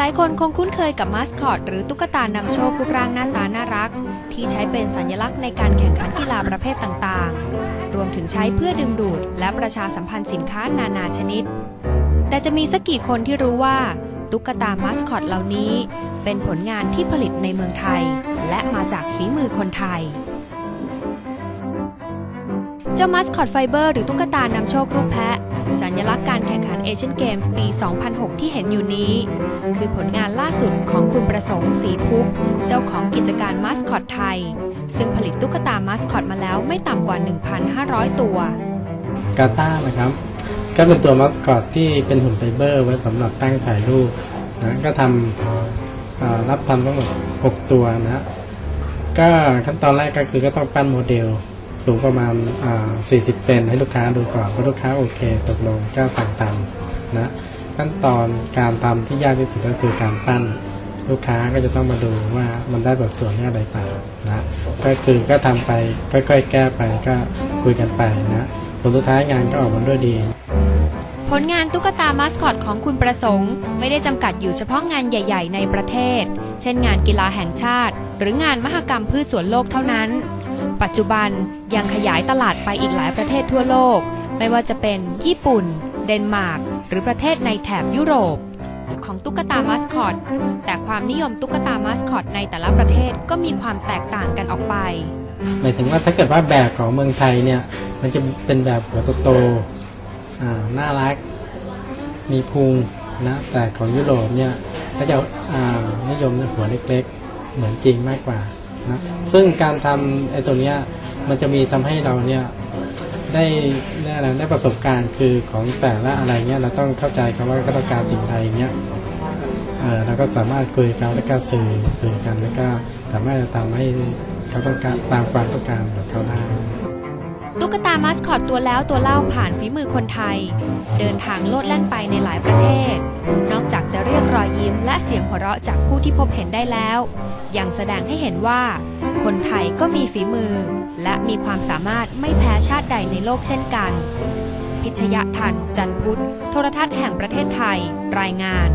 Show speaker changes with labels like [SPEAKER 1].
[SPEAKER 1] ลายๆ คนคงคุ้นเคยกับมาสคอต หรือตุ๊กตานำโชครูปร่างหน้าตาน่ารัก ที่ใช้เป็นสัญลักษณ์ในการแข่งขันกีฬาประเภทต่างๆ รวมถึงใช้เพื่อดึงดูด และประชาสัมพันธ์สินค้านานาชนิด แต่จะมีสักกี่คนที่รู้ว่า ตุ๊กตามาสคอตเหล่านี้ เป็นผลงานที่ผลิตในเมืองไทย และมาจากฝีมือคนไทย เจ้ามัสคอตไฟเบอร์หรือตุ๊กตานำโชครูปแพะ สัญลักษณ์การแข่งขันเอเชียนเกมส์ปี 2006 ที่เห็นอยู่นี้ คือผลงานล่าสุดของคุณประสงค์ศรีพุกเจ้าของกิจการมัสคอตไทย ซึ่งผลิตตุ๊กตามัสคอตมาแล้วไม่ต่ำกว่า 1,500 ตัว
[SPEAKER 2] กาตานะครับ ก็เป็นตัวมัสคอตที่เป็นหุ่นไฟเบอร์ไว้สำหรับตั้งถ่ายรูปนะก็ทำรับทำทั้งหมด 6 ตัวนะก็ขั้นตอนแรกก็คือก็ต้องปั้นโมเดล สูงประมาณ 40 เซนให้ลูกค้าดูก่อนพอลูกค้าโอเค ตกลงก็สั่งทำนะขั้นตอนการทำที่ยากที่สุดก็คือการปั้นลูกค้าก็จะต้องมาดูว่ามันได้สัดส่วนอะไรเปล่านะก็คือก็ทำไปค่อยๆแก้ไปก็คุยกันไปนะผลสุดท้ายงานก็ออกมาด้วยดี
[SPEAKER 1] ผลงานตุ๊กตามัสคอตของคุณประสงค์ ไม่ได้จำกัดอยู่เฉพาะงานใหญ่ ๆ ในประเทศ เช่นงานกีฬาแห่งชาติ หรืองานมหกรรมพืชสวนโลกเท่านั้น ปัจจุบันยังขยายตลาดไปอีกหลายประเทศทั่วโลก ไม่ว่าจะเป็นญี่ปุ่น เดนมาร์ก หรือประเทศในแถบยุโรป ของตุ๊กตามัสคอต แต่ความนิยมตุ๊กตามัสคอตในแต่ละประเทศก็มีความแตกต่างกันออกไป
[SPEAKER 2] หมายถึงว่าถ้าเกิดว่าแบบของเมืองไทยเนี่ย มันจะเป็นแบบหัวโตๆน่ารัก มีพุงนะ แต่ของยุโรปเนี่ยก็จะนิยมในหัวเล็กๆ เหมือนจริงมากกว่า นะซึ่งการทำไอ้ตัวเนี้ยมันจะมีทำให้เราเนี่ยได้ได้อะไรได้ประสบการณ์คือของแต่ละอะไรเงี้ยเราต้องเข้าใจเขาว่าเขาต้องการสิ่งใดเงี้ยเออเราก็สามารถคุยกับเขาแล้วก็สื่อสื่อกันแล้วก็สามารถจะทำให้เขาต้องการตามความต้องการของเขาได้
[SPEAKER 1] ตุ๊กตามัสคอตตัวแล้วตัวเล่าผ่านฝีมือคนไทย เดินทางโลดแล่นไปในหลายประเทศ เรียกรอยยิ้มและเสียงหัวเราะจากผู้ที่พบเห็นได้แล้ว ยังแสดงให้เห็นว่า คนไทยก็มีฝีมือ และมีความสามารถไม่แพ้ชาติใดในโลกเช่นกัน พิชยะทัน จันพุทธ โทรทัศน์แห่งประเทศไทย รายงาน